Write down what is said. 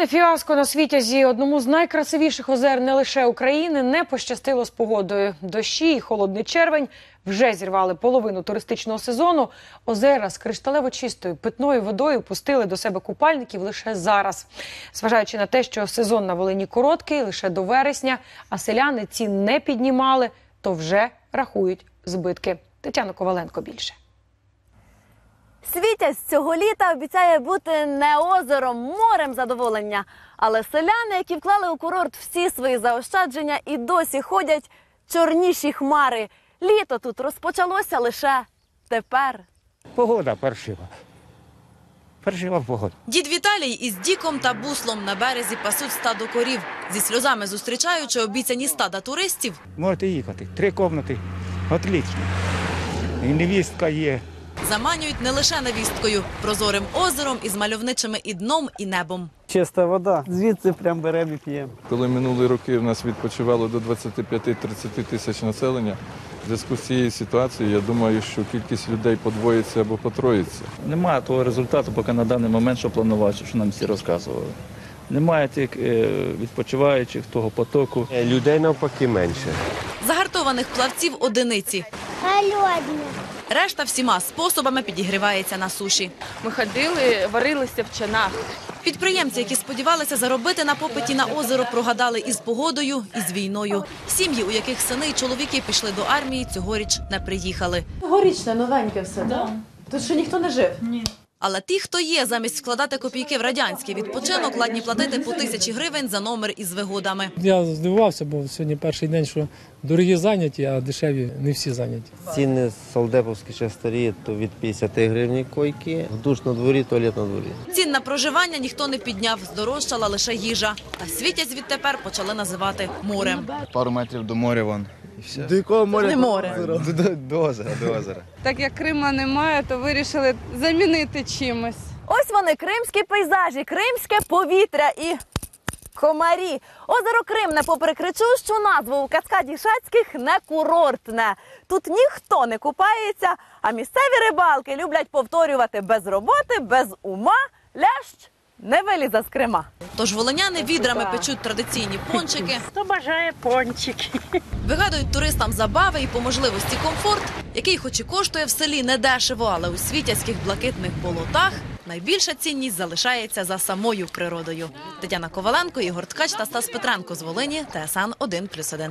Природне фіаско на світязі одному з найкрасивіших озер не лише України не пощастило з погодою. Дощі і холодний червень вже зірвали половину туристичного сезону. Озера з кришталево чистою питною водою пустили до себе купальників лише зараз. Зважаючи на те, що сезон на Волині короткий, лише до вересня, а селяни цін не піднімали, то вже рахують збитки. Тетяна Коваленко більше. Світязь цього літа обіцяє бути не озером, морем задоволення. Але селяни, які вклали у курорт всі свої заощадження, і досі ходять чорніші хмари. Літо тут розпочалося лише тепер. Погода паршива. Паршива погода. Дід Віталій із Діком та буслом на березі пасуть стадо корів. Зі сльозами зустрічаючи обіцяні стада туристів, Можете їхати. Три кімнати. Отлично. І невістка є. Заманюють не лише невісткою, прозорим озером із мальовничими і дном, і небом. Чиста вода. Звідси прям беремо і п'ємо. Коли минулі роки в нас відпочивало до 25-30 тисяч населення, в зв'язку з цією ситуацією, я думаю, що кількість людей подвоїться або потроїться. Немає того результату, поки на даний момент, що планувався, що нам всі розказували. Немає тих е, відпочиваючих, того потоку. Людей навпаки менше. Загартованих плавців одиниці. Решта всіма способами підігрівається на суші. Ми ходили, варилися в чанах. Підприємці, які сподівалися заробити на попиті на озеро, прогадали із погодою, і з війною. Сім'ї, у яких сини і чоловіки пішли до армії, цьогоріч не приїхали. Горічне, новеньке все, так? Тут ще ніхто не жив. Але ті, хто є, замість вкладати копійки в радянський відпочинок, ладні платити по тисячі гривень за номер із вигодами. Я здивувався, бо сьогодні перший день, що дорогі зайняті, а дешеві не всі зайняті. Ціни солдеповські ще старі, то від 50 гривень койки, душ на дворі, туалет на дворі. Цін на проживання ніхто не підняв, здорожчала лише їжа. А світязь відтепер почали називати морем. Пару метрів до моря вон. І все. До якого моря? Не море. До, до, до озера, до озера. Так як Крима немає, то вирішили замінити чимось. Ось вони кримські пейзажі, кримське повітря і комарі. Озеро Крим не попри кричущу назву у каскаді Шацьких не курортне. Тут ніхто не купається, а місцеві рибалки люблять повторювати без роботи, без ума, лящ не вилізе з Крима. Тож волиняни відрами печуть традиційні пончики, Хто бажає пончики? вигадують туристам забави і по можливості комфорт, який, хоч і коштує в селі недешево, але у світязьких блакитних болотах найбільша цінність залишається за самою природою. Тетяна Коваленко, Ігор Ткач та Стас Петренко з Волині, ТСН 1+,1.